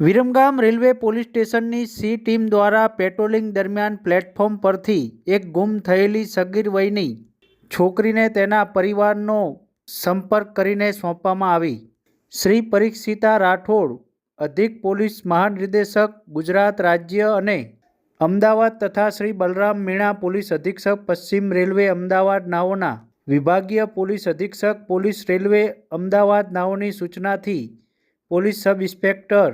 Viramgam railway police સ્ટેશનની C team દ્વારા patrolling દરમિયાન પ્લેટફોર્મ પરથી એક ગુમ થયેલી સગીર વયની છોકરીને તેના પરિવારનો સંપર્ક કરીને સોંપવામાં આવી. શ્રી પરીક્ષિતા રાઠોડ, અધિક પોલીસ મહાનિર્દેશક, ગુજરાત રાજ્ય અને અમદાવાદ તથા શ્રી બલરામ મીણા પોલીસ અધિક્ષક, પશ્ચિમ રેલવે અમદાવાદ નાઓના વિભાગીય પોલીસ અધિક્ષક, પોલીસ રેલવે અમદાવાદ નાઓની સૂચનાથી police sub inspector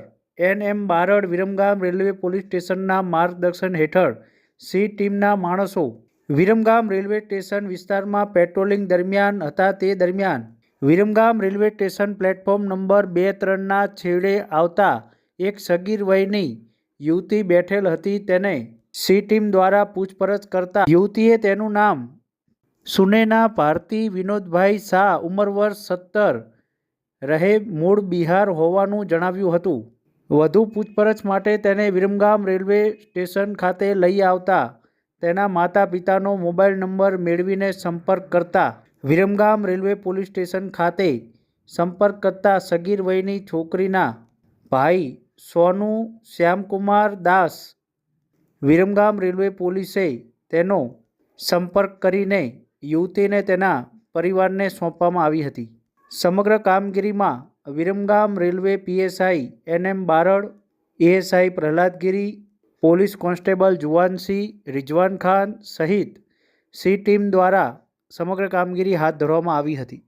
N M Barad Viramgam railway police સ્ટેશનના માર્ગદર્શન હેઠળ સી ટીમના માણસો વિરમગામ રેલવે સ્ટેશન વિસ્તારમાં પેટ્રોલિંગ દરમિયાન હતા તે દરમિયાન Viramgam railway station platform number બે ત્રણના છેડે આવતા એક સગીર વયની યુવતી બેઠેલ હતી. તેને સી ટીમ દ્વારા પૂછપરછ કરતા યુવતીએ તેનું નામ સુનેના ભારતી વિનોદભાઈ શાહ, ઉંમર વર્ષ સત્તર, રહે મૂળ બિહાર હોવાનું જણાવ્યું હતું. વધુ પૂછપરછ માટે તેને વિરમગામ રેલવે સ્ટેશન ખાતે લઈ આવતા તેના માતા પિતાનો મોબાઈલ નંબર મેળવીને સંપર્ક કરતા વિરમગામ રેલવે પોલીસ સ્ટેશન ખાતે સંપર્ક કરતા સગીર વયની છોકરીના ભાઈ સોનુ શ્યામકુમાર દાસ વિરમગામ રેલવે પોલીસે તેનો સંપર્ક કરીને યુવતીને તેના પરિવારને સોંપવામાં આવી હતી. સમગ્ર કામગીરીમાં Viramgam railway PSI N M Barad, ASI Prahladgiri, police constable Juvansinh Rizwan Khan સહિત સી ટીમ દ્વારા સમગ્ર કામગીરી હાથ ધરવામાં આવી હતી.